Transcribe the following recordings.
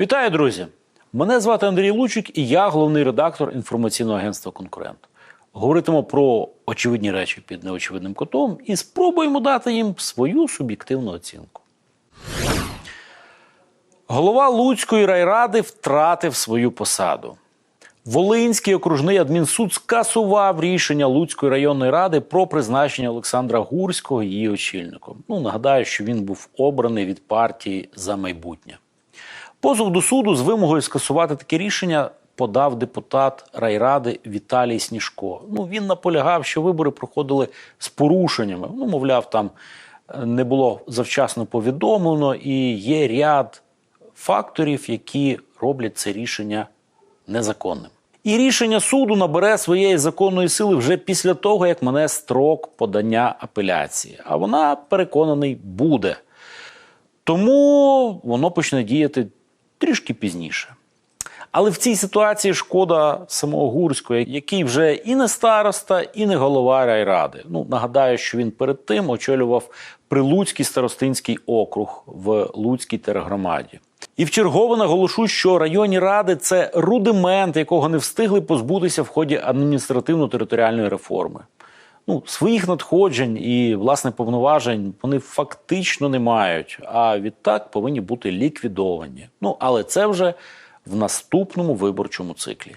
Вітаю, друзі! Мене звати Андрій Лучик, і я головний редактор інформаційного агентства Конкурент. Говоритимо про очевидні речі під неочевидним котом і спробуємо дати їм свою суб'єктивну оцінку. Голова Луцької райради втратив свою посаду. Волинський окружний адмінсуд скасував рішення Луцької районної ради про призначення Олександра Гурського її очільником. Ну нагадаю, що він був обраний від партії за майбутнє. Позов до суду з вимогою скасувати таке рішення подав депутат райради Віталій Сніжко. Ну він наполягав, що вибори проходили з порушеннями. Ну, мовляв, там е, не було завчасно повідомлено, і є ряд факторів, які роблять це рішення незаконним. І рішення суду набере своєї законної сили вже після того, як мене строк подання апеляції. А вона переконаний буде. Тому воно почне діяти трішки пізніше. Але в цій ситуації шкода самого Гурського, який вже і не староста, і не голова райради. Ну нагадаю, що він перед тим очолював Прилуцький старостинський округ в Луцькій тергромаді. І вчергово наголошу, що районні ради це рудимент, якого не встигли позбутися в ході адміністративно-територіальної реформи. Ну, своїх надходжень і власне повноважень вони фактично не мають, а відтак повинні бути ліквідовані. Ну але це вже в наступному виборчому циклі.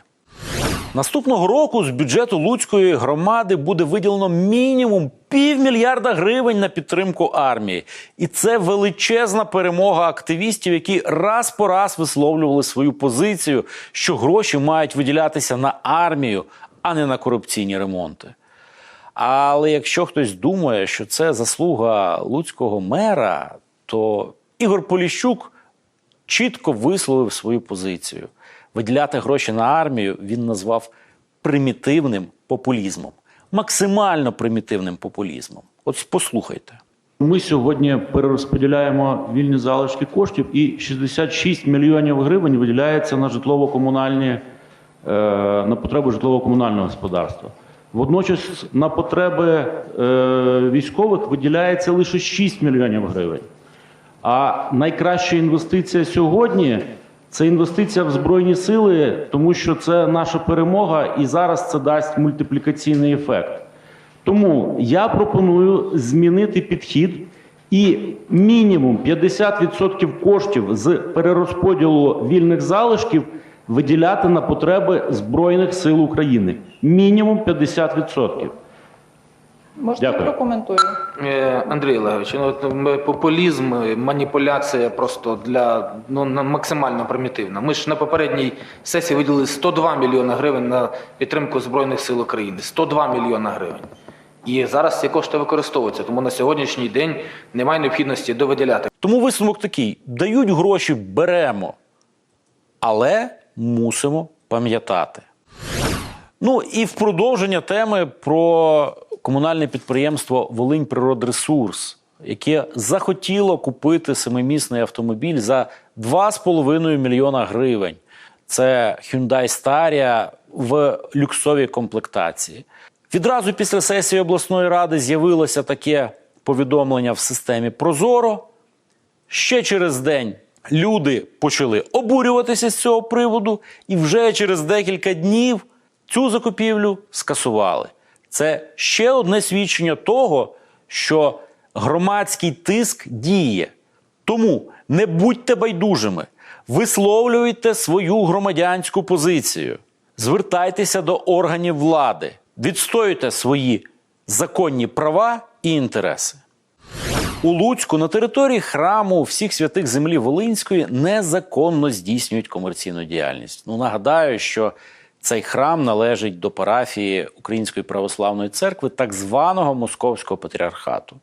Наступного року з бюджету Луцької громади буде виділено мінімум півмільярда гривень на підтримку армії. І це величезна перемога активістів, які раз по раз висловлювали свою позицію, що гроші мають виділятися на армію, а не на корупційні ремонти. Але якщо хтось думає, що це заслуга луцького мера, то Ігор Поліщук чітко висловив свою позицію. Виділяти гроші на армію він назвав примітивним популізмом, максимально примітивним популізмом. От послухайте. Ми сьогодні перерозподіляємо вільні залишки коштів, і 66 мільйонів гривень виділяється на житлово-комунальні е, на потреби житлово-комунального господарства. Водночас на потреби е, військових виділяється лише 6 мільйонів гривень. А найкраща інвестиція сьогодні це інвестиція в збройні сили, тому що це наша перемога, і зараз це дасть мультиплікаційний ефект. Тому я пропоную змінити підхід і мінімум 50% коштів з перерозподілу вільних залишків виділяти на потреби Збройних сил України. Мінімум 50%. Можете Дякую. прокоментую? Е, Андрій Олегович, ну популізм, е, маніпуляція просто для ну максимально примітивна. Ми ж на попередній сесії виділили 102 мільйони гривень на підтримку збройних сил України. 102 мільйони гривень. І зараз ці кошти використовуються, тому на сьогоднішній день немає необхідності довиділяти. Тому висновок такий: дають гроші, беремо, але мусимо пам'ятати. Ну і в продовження теми про комунальне підприємство Волинь Природресурс, яке захотіло купити семимісний автомобіль за 2,5 мільйона гривень. Це Hyundai Staria в люксовій комплектації. Відразу після сесії обласної ради з'явилося таке повідомлення в системі Прозоро. Ще через день люди почали обурюватися з цього приводу, і вже через декілька днів цю закупівлю скасували. Це ще одне свідчення того, що громадський тиск діє. Тому не будьте байдужими, висловлюйте свою громадянську позицію, звертайтеся до органів влади, відстоюйте свої законні права і інтереси. У Луцьку на території храму всіх святих землі Волинської незаконно здійснюють комерційну діяльність. Ну нагадаю, що цей храм належить до парафії Української православної церкви, так званого Московського патріархату.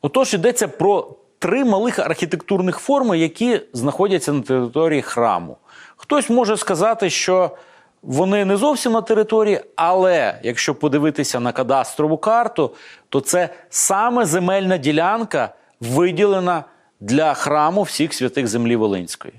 Отож йдеться про три малих архітектурних форми, які знаходяться на території храму. Хтось може сказати, що вони не зовсім на території, але якщо подивитися на кадастрову карту, то це саме земельна ділянка, виділена для храму всіх святих землі Волинської.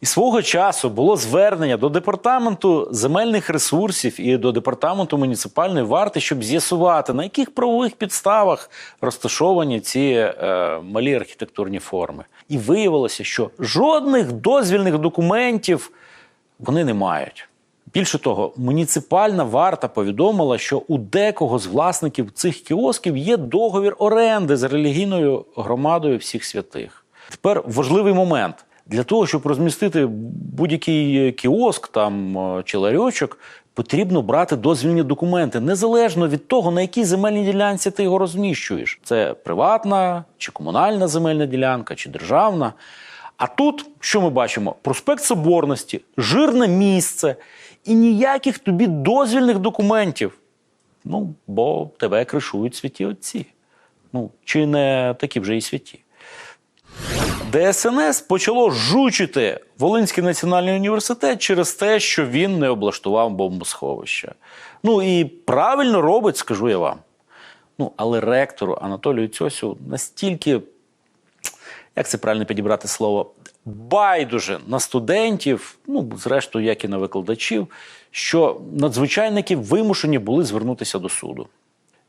І свого часу було звернення до департаменту земельних ресурсів і до департаменту муніципальної варти, щоб з'ясувати, на яких правових підставах розташовані ці е, малі архітектурні форми. І виявилося, що жодних дозвільних документів вони не мають. Більше того, муніципальна варта повідомила, що у декого з власників цих кіосків є договір оренди з релігійною громадою всіх святих. Тепер важливий момент. Для того, щоб розмістити будь-який кіоск там е, чи ларьочок, потрібно брати дозвільні документи незалежно від того, на якій земельній ділянці ти його розміщуєш. Це приватна чи комунальна земельна ділянка, чи державна. А тут що ми бачимо? Проспект Соборності, жирне місце і ніяких тобі дозвільних документів. Ну, бо тебе кришують святі отці. Ну, чи не такі вже і святі. ДСНС почало жучити Волинський національний університет через те, що він не облаштував бомбосховище. Ну і правильно робить, скажу я вам. Ну, але ректору Анатолію Цьосю настільки, як це правильно підібрати слово, байдуже на студентів, ну, зрештою, як і на викладачів, що надзвичайники вимушені були звернутися до суду.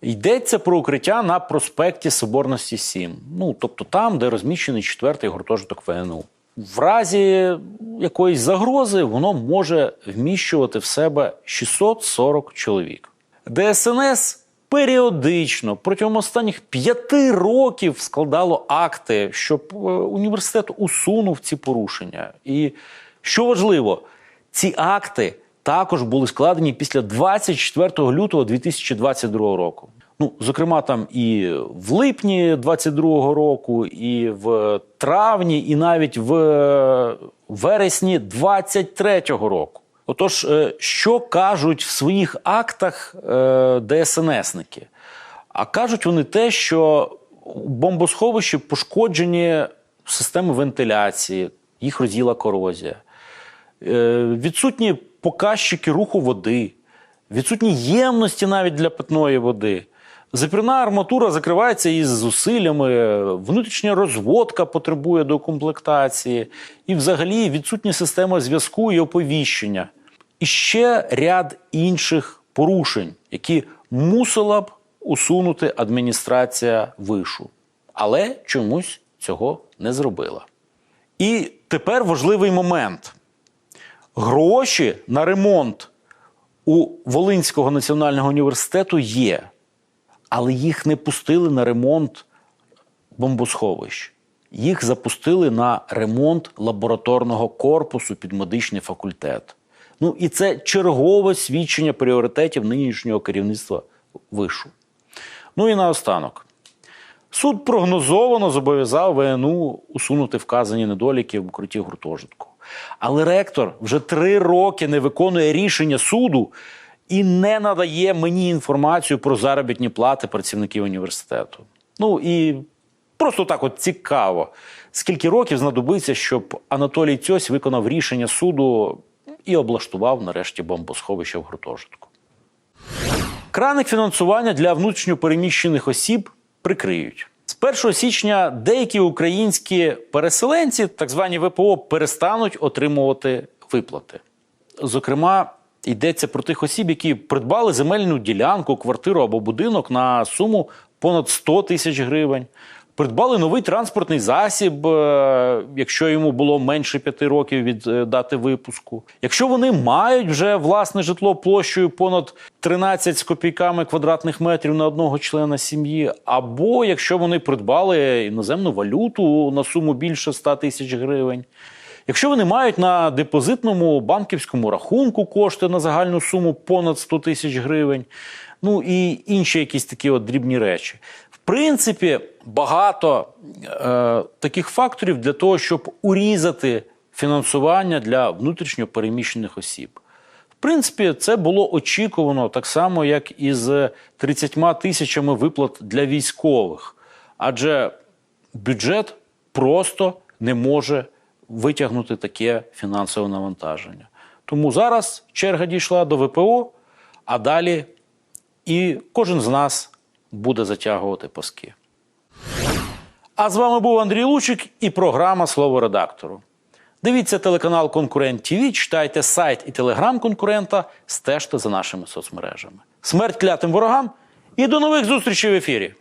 Йдеться про укриття на проспекті Соборності 7, ну тобто там, де розміщений четвертий гуртожиток ВНУ. В разі якоїсь загрози воно може вміщувати в себе 640 чоловік. ДСНС періодично протягом останніх п'яти років складало акти, щоб е, університет усунув ці порушення. І що важливо, ці акти також були складені після 24 лютого 2022 року. Ну, зокрема, там і в липні 22 року, і в травні, і навіть в вересні 23 року. Отож, е, що кажуть в своїх актах е, ДСНСники? А кажуть вони те, що у бомбосховищі пошкоджені системи вентиляції, їх розділа корозія. Е, відсутні показчики руху води, відсутні ємності навіть для питної води. Запірна арматура закривається із зусиллями, внутрішня розводка потребує докомплектації, і взагалі відсутня система зв'язку і оповіщення. І ще ряд інших порушень, які мусила б усунути адміністрація вишу, але чомусь цього не зробила. І тепер важливий момент гроші на ремонт у Волинського національного університету є, але їх не пустили на ремонт бомбосховищ. Їх запустили на ремонт лабораторного корпусу під медичний факультет. Ну і це чергове свідчення пріоритетів нинішнього керівництва вишу. Ну і наостанок. Суд прогнозовано зобов'язав ВНУ усунути вказані недоліки в укритті гуртожитку. Але ректор вже три роки не виконує рішення суду і не надає мені інформацію про заробітні плати працівників університету. Ну і просто так от цікаво, скільки років знадобиться, щоб Анатолій Цьось виконав рішення суду і облаштував нарешті бомбосховище в гуртожитку. Краник фінансування для внутрішньопереміщених осіб прикриють. З 1 січня деякі українські переселенці, так звані ВПО, перестануть отримувати виплати. Зокрема, йдеться про тих осіб, які придбали земельну ділянку, квартиру або будинок на суму понад 100 тисяч гривень. Придбали новий транспортний засіб, е, якщо йому було менше п'яти років від е, дати випуску. Якщо вони мають вже власне житло площею понад 13 з копійками квадратних метрів на одного члена сім'ї, або якщо вони придбали іноземну валюту на суму більше 100 тисяч гривень. Якщо вони мають на депозитному банківському рахунку кошти на загальну суму понад 100 тисяч гривень, ну і інші якісь такі от дрібні речі. В принципі, багато е, таких факторів для того, щоб урізати фінансування для внутрішньо переміщених осіб. В принципі, це було очікувано так само, як і з 30 тисячами виплат для військових. Адже бюджет просто не може витягнути таке фінансове навантаження. Тому зараз черга дійшла до ВПО, а далі і кожен з нас буде затягувати паски. А з вами був Андрій Лучик і програма Слово редактору. Дивіться телеканал Конкурент ТВ, читайте сайт і телеграм конкурента, стежте за нашими соцмережами. Смерть клятим ворогам і до нових зустрічей в ефірі.